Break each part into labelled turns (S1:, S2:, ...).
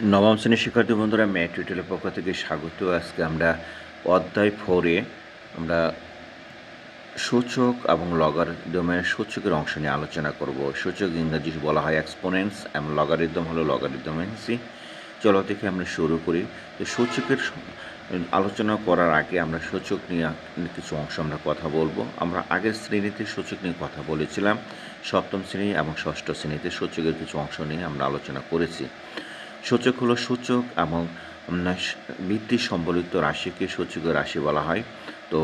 S1: নবম শ্রেণির শিক্ষার্থী বন্ধুরা ম্যাথ টিউটোরিয়ালের পক্ষ থেকে স্বাগত। আজকে আমরা অধ্যায় ফোরে আমরা সূচক এবং লগার লগারিদমের সূচকের অংশ নিয়ে আলোচনা করব। সূচক ইংরাজি বলা হয় এক্সপোনেন্টস এবং লগার লগারিদম হলো লগারিদমেন্সি চলো থেকে আমরা শুরু করি। তো সূচকের আলোচনা করার আগে আমরা সূচক নিয়ে কিছু অংশ আমরা কথা বলব। আমরা আগের শ্রেণীতে সূচক নিয়ে কথা বলেছিলাম। সপ্তম শ্রেণি এবং ষষ্ঠ শ্রেণীতে সূচকের কিছু অংশ নিয়ে আমরা আলোচনা করেছি। সূচক হলো সূচক এবং ভিত্তি সম্বলিত রাশিকে সূচকের রাশি বলা হয়। তো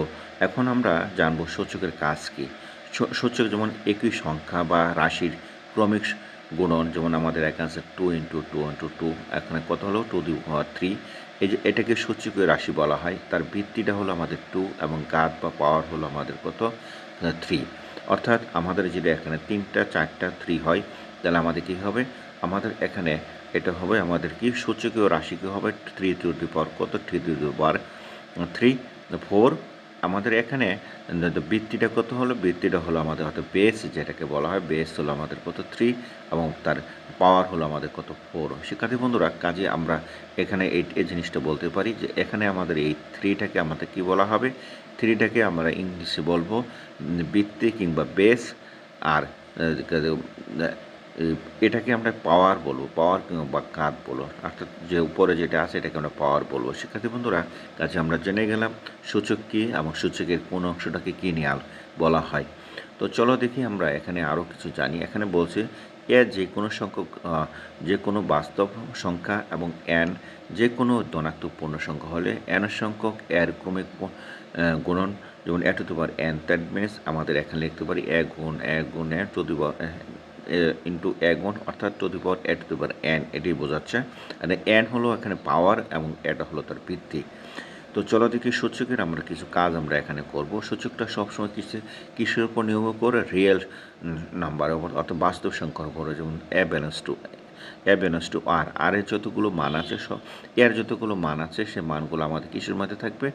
S1: এখন আমরা জানব সূচকের কাজ কী। সূচক যেমন একই সংখ্যা বা রাশির ক্রমিক গুণন, যেমন আমাদের এখানে two into two into two এখানে কত হলো? টু দি পাওয়ার থ্রি এই যে এটাকে সূচকের রাশি বলা হয়। তার ভিত্তিটা হলো আমাদের টু এবং গাদ বা পাওয়ার হলো আমাদের কত? থ্রি অর্থাৎ আমাদের যেটা এখানে তিনটা, চারটা থ্রি হয়, তাহলে আমাদের কী হবে? আমাদের এখানে এটা হবে আমাদের কি? সূচকীয় রাশি কি হবে থ্রি টু দি পাওয়ার কত? Three to the power three four আমাদের এখানে বৃত্তিটা কত হলো? বৃত্তিটা হলো আমাদের হয়তো বেস যেটাকে বলা হয় বেস হলো আমাদের কত? থ্রি এবং তার পাওয়ার হলো আমাদের কত? ফোর শিক্ষার্থী বন্ধুরা, কাজে আমরা এখানে এই এই জিনিসটা বলতে পারি যে এখানে আমাদের এই থ্রিটাকে আমাদের কি বলা হবে? থ্রিটাকে আমরা ইংলিশে বলব বৃত্তি কিংবা বেস আর এটাকে আমরা পাওয়ার বলব পাওয়ার কিংবা কাত বলব। অর্থাৎ যে উপরে যেটা আছে এটাকে আমরা পাওয়ার বলব। শিক্ষার্থী বন্ধুরা, কাছে আমরা জেনে গেলাম সূচক কী এবং সূচকের কোন অংশটাকে কী নিয়ে আল- বলা হয়। তো চলো দেখি আমরা এখানে আরও কিছু জানি। এখানে বলছে এ যে কোনো সংখ্যক যে কোনো বাস্তব সংখ্যা এবং এন যে কোনো ধনাত্মক পূর্ণ সংখ্যা হলে এন সংখ্যক এর ক্রমিক গুণন। যেমন A to the power N that means আমাদের এখানে লিখতে পারি এক গুণ এক গুণ A to the power into এক ওয়ান অর্থাৎ to the power A to the power N এটি বোঝাচ্ছে। মানে এন হলো এখানে পাওয়ার এবং এটা হলো তার ভিত্তি তো চলো দেখি সূচকের আমরা কিছু কাজ আমরা এখানে করব। সূচকটা সবসময় কিছু কিসের উপর নির্ভর করে? রিয়েল নাম্বার উপর, অর্থাৎ বাস্তব সংখ্যার উপরে, যেমন A belongs to A belongs to R R এর যতগুলো মান আছে সব, এর যতগুলো মান আছে, সে মানগুলো আমাদের কিসের মধ্যে থাকবে?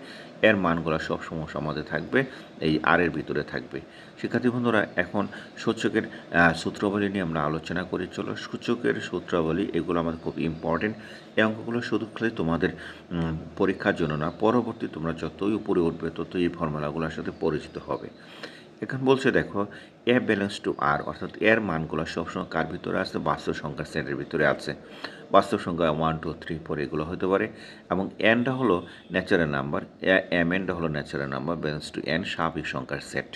S1: এর মানগুলো সব সমস্যা আমাদের থাকবে, এই আর এর ভিতরে থাকবে। শিক্ষার্থী বন্ধুরা, এখন সূচকের সূত্রাবলী নিয়ে আমরা আলোচনা করি। চলো, সূচকের সূত্রাবলী, এগুলো আমাদের খুব ইম্পর্টেন্ট এই অঙ্কগুলো শুধু খালি তোমাদের পরীক্ষার জন্য না, পরবর্তী তোমরা যতই উপরে উঠবে, ততই এই ফর্মুলাগুলোর সাথে পরিচিত হবে। এখন বলছে, দেখো এ ব্যালেন্স টু আর অর্থাৎ এর মানগুলো সবসময় কার ভিতরে আছে? বাস্তব সংখ্যার সেটের ভিতরে আছে। বাস্তব সংখ্যা ওয়ান টু থ্রি ফোর এগুলো হতে পারে। এবং এনটা হলো ন্যাচারাল নাম্বার এম এনটা হলো natural number belongs to N স্বাভাবিক সংখ্যার সেট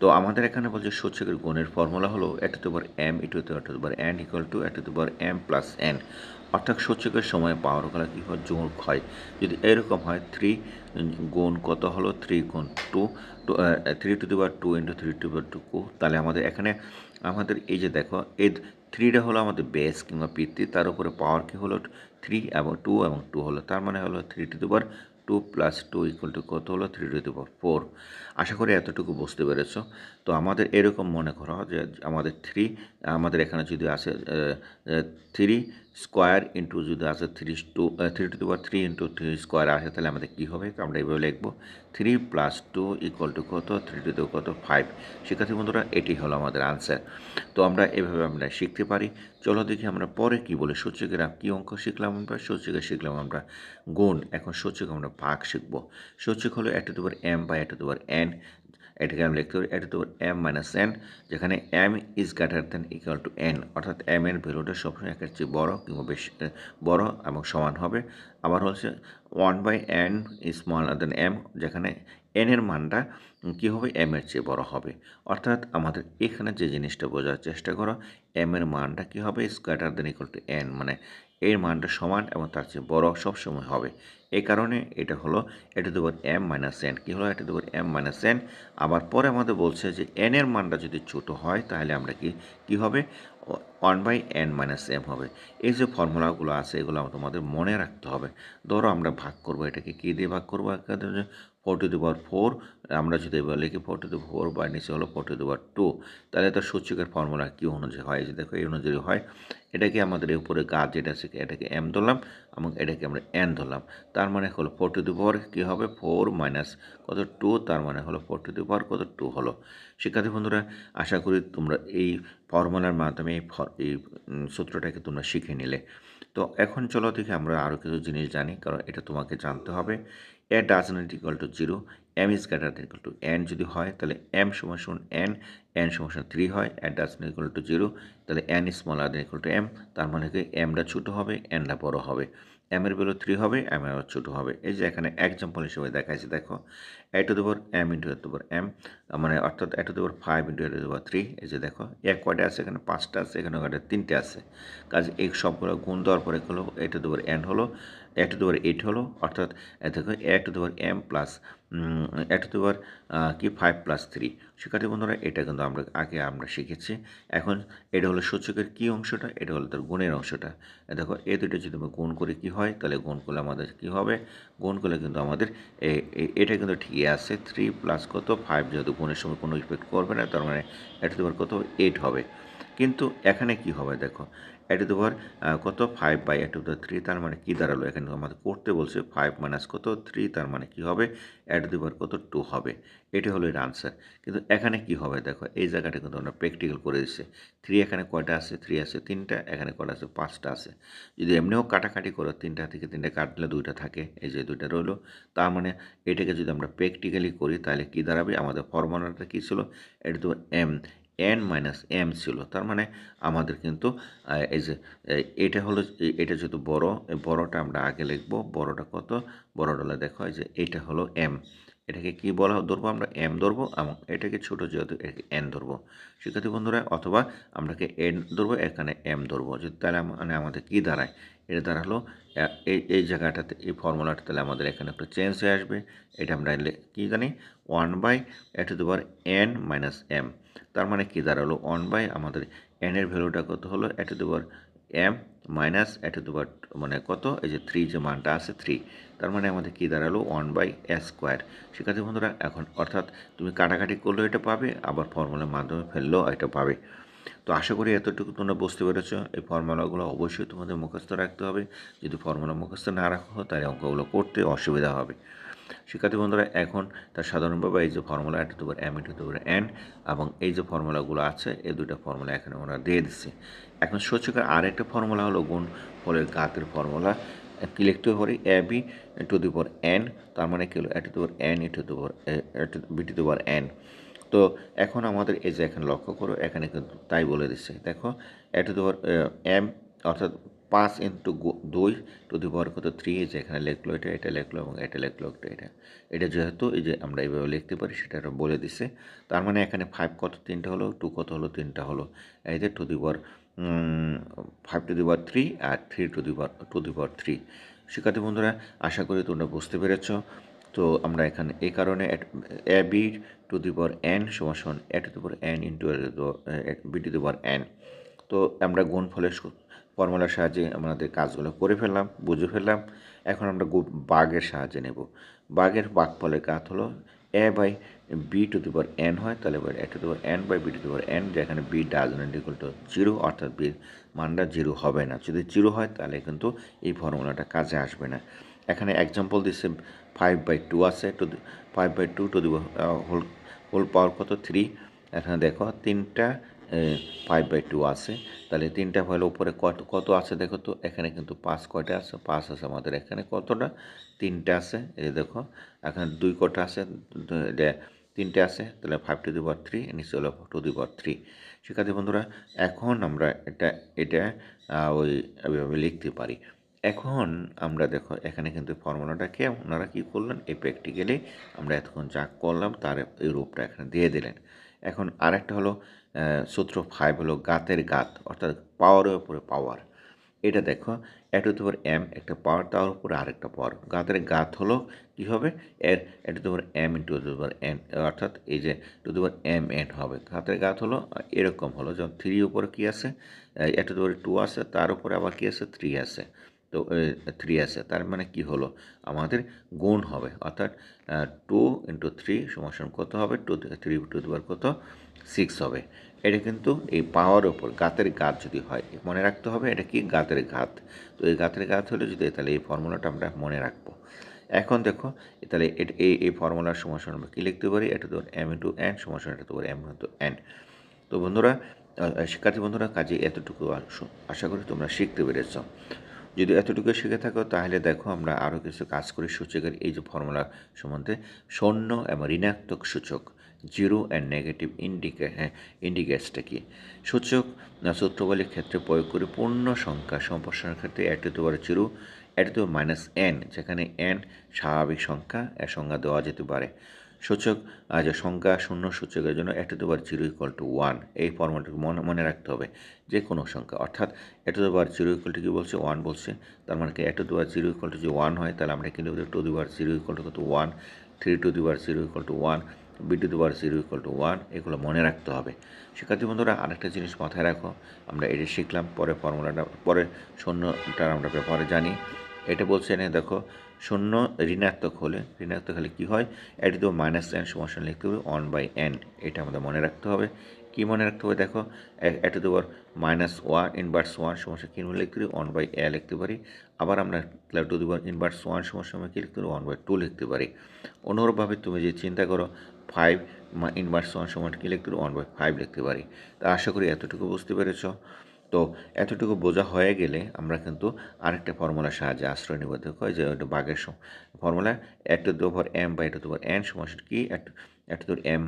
S1: তো আমাদের এখানে বলছে সূচকের গুণের ফর্মুলা হলো a to bar M into to bar N equal to a to bar M plus N অর্থাৎ সূচকের সময় পাওয়ারগুলো কী হয়? যোগ হয় যদি এরকম হয় থ্রি গুণ কত হলো? থ্রি গুণ two two three to the bar two into three to bar two কু। তাহলে আমাদের এখানে, আমাদের এই যে দেখো, এই থ্রিটা হলো আমাদের বেস কিংবা পিতৃ, তার উপরে পাওয়ার কি হলো? থ্রি এবং টু এবং টু হলো। তার মানে হলো three to the bar two plus two equal to কত হলো? থ্রি টু দি ফোর আশা করি এতটুকু বুঝতে পেরেছ। তো আমাদের এরকম মনে করা যে আমাদের থ্রি আমাদের এখানে যদি আসে থ্রি স্কোয়ার ইন্টু যদি আসে three two three to power three into three square আসে, তাহলে আমাদের কী হবে? তো আমরা এইভাবে লিখব three plus two equal to কত? থ্রি টু কত? ফাইভ শিক্ষার্থী বন্ধুরা, এটি হলো আমাদের আনসার তো আমরা এভাবে আমরা শিখতে পারি। চলো দেখি আমরা পরে কি বলে সূচকের কী অঙ্ক শিখলাম আমরা? সূচকে শিখলাম আমরা গুণ। এখন সূচক আমরা ভাগ শিখব। সূচক হলো এট টু এম বা এট টু এন এটাকে আমি লিখতে পারি, এটা তো এম মাইনাস এন যেখানে M is greater than equal to N অর্থাৎ এম এর ভ্যালুটা সবসময় একের চেয়ে বড় কিংবা বেশি বড় এবং সমান হবে। আবার হচ্ছে one by N is small than M যেখানে এন এর মানটা কী হবে? এম এর চেয়ে বড় হবে। অর্থাৎ আমাদের এখানে যে জিনিসটা বোঝার চেষ্টা করো এম এর মানটা কী হবে? Greater than equal to N মানে এর মানটা সমান এবং তার চেয়ে বড় সবসময় হবে। এই কারণে এটা হলো এটা দেবো এম মাইনাস এন কী হলো এটা দেবো এম মাইনাস এন আবার পরে আমাদের বলছে যে এন এর মানটা যদি ছোট হয়, তাহলে আমরা কি কি হবে? One by N minus M হবে। এই যে ফর্মুলাগুলো আছে, এগুলো তোমাদের মনে রাখতে হবে। ধরো আমরা ভাগ করব, এটাকে কী দিয়ে ভাগ করব? Four to the power four আমরা যদি এবার লিখি ফোর টু দি ফোর বা নিচে হলো four to the power two তাহলে তার সূচকের ফর্মুলা কী অনুযায়ী হয়? যে দেখো, এই অনুযায়ী হয়। এটাকে আমাদের এই উপরে গাছ যেটা আছে, এটাকে এম ধরলাম, এবং এটাকে আমরা এন ধরলাম। তার মানে হলো ফোর টু দি পাওয়ার কী হবে? ফোর মাইনাস কত? টু তার মানে হলো ফোর টু দি পাওয়ার কত? টু হলো। শিক্ষার্থী বন্ধুরা, আশা করি তোমরা এই ফর্মুলার মাধ্যমে এই সূত্রটাকে তোমরা শিখে নিলে। তো এখন চলো থেকে আমরা আরও কিছু জিনিস জানি, কারণ এটা তোমাকে জানতে হবে। A does not equal to zero M is greater than equal to N যদি হয়, তাহলে এম সমান সমান এন এন সমান শুন থ্রি হয়। A does not equal to zero তাহলে N smaller than equal to M তার মানে কি এমটা ছোটো হবে এনটা বড় হবে। এম এর ভ্যালু থ্রি হবে এম এর ছোটো হবে। এই যে এখানে এক্সাম্পল হিসেবে দেখাইছে, দেখো A to the power M into A the power M মানে অর্থাৎ A to the power five into A the power three এই যে দেখো এক কয়টা আছে এখানে? পাঁচটা আছে, এখানে কয়টা? তিনটে আছে। কাজে এই সবগুলো গুণ দেওয়ার পরে হলো? এ টু দেবর এন হলো এ টু দেবর এইট হলো, অর্থাৎ দেখো A to the power M plus A to the power কি ফাইভ প্লাস থ্রি শিক্ষার্থী বন্ধুরা, এটা কিন্তু আমরা আগে আমরা শিখেছি। এখন এটা হলো সূচকের কী অংশটা, এটা হলো তার গুণের অংশটা। দেখো, এ দুটো যদি আমরা গুণ করে কী হয়, তাহলে গুণ করলে আমাদের কী হবে? গুণ করলে কিন্তু আমাদের এটা কিন্তু ঠিকই আছে। থ্রি প্লাস কত? ফাইভ যেহেতু গুণের সময় কোনো ইফেক্ট করবে না, তার মানে এটা দেবার কত? এইট হবে। কিন্তু এখানে কি হবে দেখো? এটি দেবার কত? Five by A to the three তার মানে কী দাঁড়াল? এখানে আমাদের করতে বলছে ফাইভ মাইনাস কত? থ্রি তার মানে কী হবে? এ টু দেবার কত? টু হবে। এটি হলো এর আনসার কিন্তু এখানে কি হবে? দেখো, এই জায়গাটা কিন্তু আমরা প্র্যাকটিক্যাল করে দিচ্ছে। থ্রি এখানে কয়টা আছে? থ্রি আছে তিনটা, এখানে কয়টা আছে? পাঁচটা আছে। যদি এমনিও কাটাকাটি করো, তিনটা থেকে তিনটা কাটলে দুইটা থাকে, এই যে দুইটা রইল। তার মানে এটাকে যদি আমরা প্র্যাকটিক্যালি করি, তাহলে কী দাঁড়াবে? আমাদের ফর্মুলাটা কী ছিল? এটা তো এম এন মাইনাস এম ছিল। তার মানে আমাদের কিন্তু এই যে এটা হলো, এটা যেহেতু বড়, এই বড়টা আমরা আগে লিখব। বড়টা কত? বড়টা দেখো যে, এটা হলো এম এটাকে কি বলা ধরবো আমরা এম ধরবো এবং এটাকে ছোটো যেহেতু এটাকে এন ধরবো। শিক্ষার্থী বন্ধুরা, অথবা আমরাকে এন ধরবো, এখানে এম ধরবো। যদি তাহলে মানে আমাদের কী দাঁড়ায়? এটা দাঁড়াল এই এই জায়গাটাতে, এই ফর্মুলাটা তাহলে আমাদের এখানে একটু চেঞ্জ হয়ে আসবে। এটা আমরা কী জানি? ওয়ান বাই এ দেবার এন মাইনাস এম তার মানে কী দাঁড়াল? ওয়ান বাই আমাদের এনের ভ্যালুটা কত হলো? এ দেবার এম মাইনাস এ দেবার মানে কত? এই যে থ্রি যে মানটা আছে থ্রি তার মানে আমাদের কী দাঁড়াল? ওয়ান বাই এ স্কোয়ার শিক্ষার্থী বন্ধুরা, এখন অর্থাৎ তুমি কাটাকাটি করলেও এটা পাবে, আবার ফর্মুলার মাধ্যমে ফেললেও এটা পাবে। তো আশা করি এতটুকু তোমরা বুঝতে পেরেছ। এই ফর্মুলাগুলো অবশ্যই তোমাদের মুখস্থ রাখতে হবে। যদি ফর্মুলা মুখস্থ না রাখো তাহলে অঙ্কগুলো করতে অসুবিধা হবে। শিক্ষার্থী বন্ধুরা, এখন তার সাধারণভাবে এই যে ফর্মুলা, এটা তোমার এম ইন্টু তোমার এন এবং এই যে ফর্মুলাগুলো আছে, এই দুইটা ফর্মুলা এখানে আমরা দিয়ে দিচ্ছি। এখন সূচকের আরেকটা ফর্মুলা হলো গুণ, ফলের গাতের ফর্মুলা। কি লিখতে পারি A B to the power N তার মানে কি হলো? A to the power N E to the power B to the power N তো এখন আমাদের এই যে এখানে লক্ষ্য করো, এখানে কিন্তু তাই বলে দিচ্ছে। দেখো A to the power M অর্থাৎ পাঁচ ইন্টু দুই টু দি পাওয়ার কত? থ্রি যে এখানে লেখলো এটা এটা লেখলো এবং এটা লেখলো একটা এটা। এটা যেহেতু এই যে আমরা এইভাবে লিখতে পারি, সেটা বলে দিছে তার মানে এখানে ফাইভ কত? তিনটা হলো টু কত হলো? তিনটা হলো। এই যে to the power five to the power three R three to the power to the power three শিক্ষার্থী বন্ধুরা, আশা করি তোমরা বুঝতে পেরেছ। তো আমরা এখানে এই কারণে A B to the power N সমান সমান A to the power N into B to the power N তো আমরা গুণ ফলের ফর্মুলার সাহায্যে আমাদের কাজগুলো করে ফেললাম, বুঝে ফেললাম। এখন আমরা বাঘের সাহায্যে নেব। বাঘের বাঘ ফলের কাজ হলো A by B to the power N হয়, তাহলে এবার A to the power N by B to the power N যেখানে B doesn't not equal to zero অর্থাৎ বির মানটা জিরো হবে না। যদি জিরো হয়, তাহলে কিন্তু এই ফর্মুলাটা কাজে আসবে না। এখানে এক্সাম্পল দিচ্ছে ফাইভ বাই টু আছে two five by two to the whole whole power কত? থ্রি এখানে দেখো, তিনটা ফাইভ বাই টু আছে। তাহলে তিনটা হলে উপরে কত কত আছে দেখো তো? এখানে কিন্তু পাঁচ কয়টা আছে? পাঁচ আছে আমাদের এখানে কতটা? তিনটে আছে, এই দেখো। এখানে দুই কটা আছে তিনটে আছে, তাহলে five to the power three নিচে হলো টু দি থ্রি শিক্ষার্থী বন্ধুরা, এখন আমরা এটা এটা ওই ওইভাবে লিখতে পারি। এখন আমরা দেখো, এখানে কিন্তু ফর্মুলাটাকে ওনারা কী করলেন? এই প্র্যাকটিক্যালি আমরা এতক্ষণ যা করলাম, তার এই রূপটা এখানে দিয়ে দিলেন। এখন আরেকটা হলো সূত্র ফাইভ হলো গাতের গাত, অর্থাৎ পাওয়ারের উপরে পাওয়ার এটা দেখো এট টু এম একটা পাওয়ার তার উপরে আরেকটা পাওয়ার গাতের গাত হলো কী হবে? এর a to M into to N অর্থাৎ এই যে টু টু এম এন হবে। গাতের গাত হলো, এরকম হলো। যেমন থ্রি উপরে কী আছে? এট টু টু আছে, তার উপরে আবার কী আছে? থ্রি আছে। তো থ্রি আছে। তার মানে কি হলো? আমাদের গুণ হবে। অর্থাৎ টু ইন্টু থ্রি সমান কত হবে? টু থ্রি টু দেওয়ার কত? সিক্স হবে। এটা কিন্তু এই পাওয়ার ওপর গাতের গাত যদি হয়, মনে রাখতে হবে এটা কি? গাতের গাত তো এই গাতের গাত হলে যদি তাহলে এই ফর্মুলাটা আমরা মনে রাখব। এখন দেখো তাহলে এই এই ফর্মুলার সমাসন আমরা কী লিখতে পারি? এটা তো এম ইন্টু এন সমাসন এটা তো এম ইন্টু এন তো বন্ধুরা শিক্ষার্থী বন্ধুরা, কাজে এতটুকু আশা করি তোমরা শিখতে পেরেছ। যদি এতটুকু শিখে থাকো, তাহলে দেখো আমরা আরও কিছু কাজ করি সূচকের এই যে ফর্মুলার সম্বন্ধে। শূন্য এবং ঋণাত্মক সূচক। জিরো অ্যান্ড নেগেটিভ ইন্ডিকে ইন্ডিকেটসটা কি? সূচক সূত্রবলীর ক্ষেত্রে প্রয়োগ করে পূর্ণ সংখ্যা সম্প্রসারণের ক্ষেত্রে এক টু পারে জিরো এক টু মাইনাস এন যেখানে এন স্বাভাবিক সংখ্যা এর সংজ্ঞা দেওয়া যেতে পারে। সূচক যে সংখ্যা শূন্য সূচকের জন্য এক to bar zero equal to one এই ফর্মুলাটিকে মনে মনে রাখতে হবে, যে কোনো সংখ্যা। অর্থাৎ এক to bar zero equal to কী বলছে? ওয়ান বলছে, তার মানে কি এক to bar zero equal to যদি ওয়ান হয়, তাহলে আমরা কিন্তু to the zero equal to কত? One three to the zero equal to one B to the bar zero equal to one এগুলো মনে রাখতে হবে। শিক্ষার্থী বন্ধুরা, আরেকটা জিনিস মাথায় রাখো, আমরা এটা শিখলাম, পরে ফর্মুলাটা, পরে শূন্যটার আমরা ব্যাপারে জানি। এটা বলছে এনে, দেখো, শূন্য ঋণাত্মক হলে ঋণাত্মক হলে কী হয়? এটি তো মাইনাস এন সমস্যা লিখতে হবে ওয়ান বাই এন এটা আমাদের মনে রাখতে হবে। কী মনে রাখতে হবে? দেখো এটি তো মাইনাস ওয়ান ইনভার্স ওয়ান সমস্যা কী লিখতে পারি? ওয়ান বাই এ লিখতে পারি। আবার আমরা টু দিবার ইনভার্স ওয়ান সমস্যা কী লিখতে পারি? ওয়ান বাই টু লিখতে পারি। অনুরূপভাবে তুমি যে চিন্তা করো ফাইভ ইনভার্স ওয়ান সময় কী লিখতে পারি? ওয়ান বাই ফাইভ লিখতে পারি। তা আশা করি এতটুকু বুঝতে পেরেছ। তো এতটুকু বোঝা হয়ে গেলে আমরা কিন্তু আরেকটা ফর্মুলার সাহায্যে আশ্রয় নিব। দেখো যে ওইটা বাঘের ফর্মুলা দু ওভার এম বা এটা দুবার এন সমস্যা কি? একটা দু এম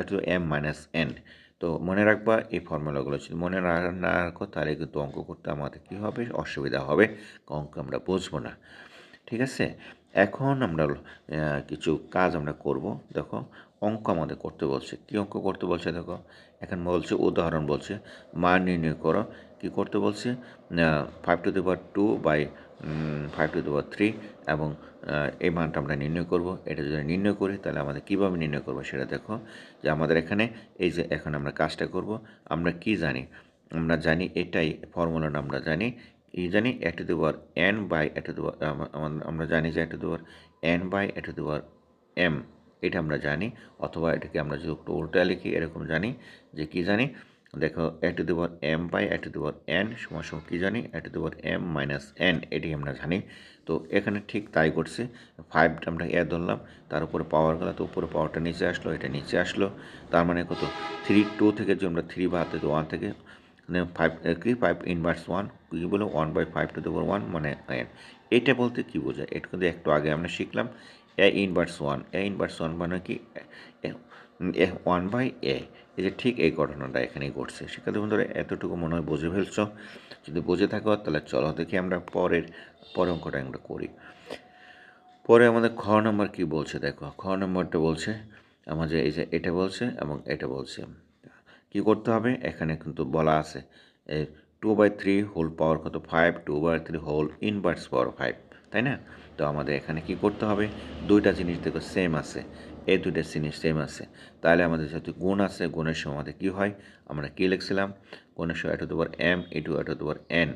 S1: একটা দু এম মাইনাস এন তো মনে রাখবা, এই ফর্মুলাগুলো যদি মনে না রাখো, তাহলে কিন্তু অঙ্ক করতে আমাদের কী হবে? অসুবিধা হবে। অঙ্ক আমরা বুঝব না। ঠিক আছে? এখন আমরা কিছু কাজ আমরা করব। দেখো, অঙ্ক আমাদের করতে বলছে। কী অঙ্ক করতে বলছে দেখো? এখন বলছে, উদাহরণ বলছে, মান নির্ণয় করো। কী করতে বলছে? Five to the two by five to the three এবং এই মানটা আমরা নির্ণয় করব। এটা যদি নির্ণয় করি, তাহলে আমাদের কীভাবে নির্ণয় করব সেটা দেখো। যে আমাদের এখানে, এই যে এখন আমরা কাজটা করব, আমরা কি জানি? আমরা জানি এটাই ফর্মুলাটা আমরা জানি জানি একটা দেওয়ার এন বাই একটা দেওয়ার আমরা জানি যে একটা দেওয়ার এন বাই একটা দেওয়ার এম, এটা আমরা জানি, অথবা এটাকে আমরা যদি একটু উল্টা লিখি, এরকম জানি যে কি জানি? দেখো A to the power M by A to the power N সমান সমান কী জানি? A to the power M minus N এটি আমরা জানি। তো এখানে ঠিক তাই করছে। ফাইভটা আমরা এ ধরলাম, তার উপরে পাওয়ার গেলো, তো উপরে পাওয়ারটা নিচে আসলো, এটা নিচে আসলো। তার মানে কত? থ্রি টু থেকে যে আমরা থ্রি বাদ দিতে ওয়ান থেকে ফাইভ কি? ফাইভ ইনভার্স ওয়ান কী বলে one by five to the power one মানে এন এটা বলতে কী বোঝায়? এটা কিন্তু একটু আগে আমরা শিখলাম। A inverse one A inverse one মানে কি? ওয়ান বাই এ এই যে ঠিক এই ঘটনাটা এখানেই ঘটছে। শিক্ষার্থী বন্ধুরা, এতটুকু মনে হয় বুঝে ফেলছ। যদি বুঝে থাকো, তাহলে চলো দেখি আমরা পরের পরের অঙ্কটা আমরা করি। পরে আমাদের খ নম্বর কি বলছে? দেখো, খ নম্বরটা বলছে আমাদের এই যে এটা বলছে এবং এটা বলছে। কি করতে হবে? এখানে কিন্তু বলা আছে two by three whole power কত? Five two by three whole inverse power five তাই না? তো আমাদের এখানে কি করতে হবে? দুইটা জিনিস দেখো সেম আছে। এই দুইটা জিনিস সেম আছে। তাহলে আমাদের যেহেতু গুণ আছে, গুণের সময় আমাদের কী হয়? আমরা কী লিখছিলাম? গুণের সময় এটো দুবার এম এটু এটো দুবার এন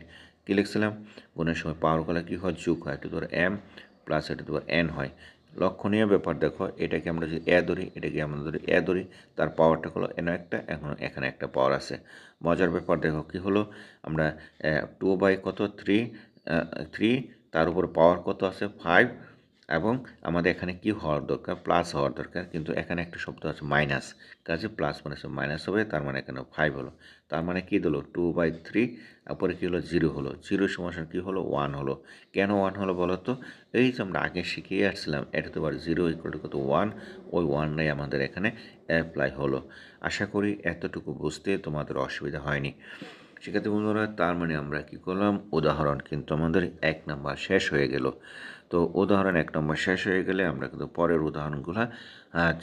S1: কী লিখছিলাম? গুণের সময় পাওয়ার করলে কী হয়? যুগ হয় এটো দুবার এম প্লাস এটো দুবার এন হয়। লক্ষণীয় ব্যাপার দেখো, এটাকে আমরা যদি এ ধরি, এটাকে আমরা ধরি এ ধরি, তার পাওয়ারটা হলো এন একটা, এখন এখানে একটা পাওয়ার আছে। মজার ব্যাপার দেখো কী হলো, আমরা টু বাই কত? থ্রি থ্রি তার উপর পাওয়ার কত আছে? ফাইভ এবং আমাদের এখানে কি হওয়ার দরকার? প্লাস হওয়ার দরকার, কিন্তু এখানে একটা শব্দ আছে মাইনাস কাজে প্লাস মানে মাইনাস হবে, তার মানে এখানে ফাইভ হলো। তার মানে কী দিলো? টু বাই থ্রি তারপরে কী হলো? জিরো হলো। জিরো সমস্যা কী হলো? ওয়ান হলো। কেন ওয়ান হলো বলো তো? এই যে আমরা আগে শিখিয়ে আসছিলাম, এটা তো আবার জিরো ইকুয়াল টু কত? ওয়ান। ওই ওয়ানটাই আমাদের এখানে অ্যাপ্লাই হলো। আশা করি এতটুকু বুঝতে তোমাদের অসুবিধা হয়নি। শিক্ষার্থী বন্ধুরা, তার মানে আমরা কী করলাম? উদাহরণ কিন্তু আমাদের এক নাম্বার শেষ হয়ে গেল। তো উদাহরণ এক নম্বর শেষ হয়ে গেলে আমরা কিন্তু পরের উদাহরণগুলো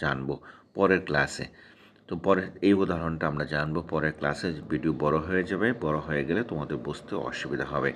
S1: জানব। পরের ক্লাসে তো পরে এই উদাহরণটা আমরা জানব। পরের ক্লাসে ভিডিও বড় হয়ে যাবে। বড় হয়ে গেলে তোমাদের বুঝতে অসুবিধা হবে।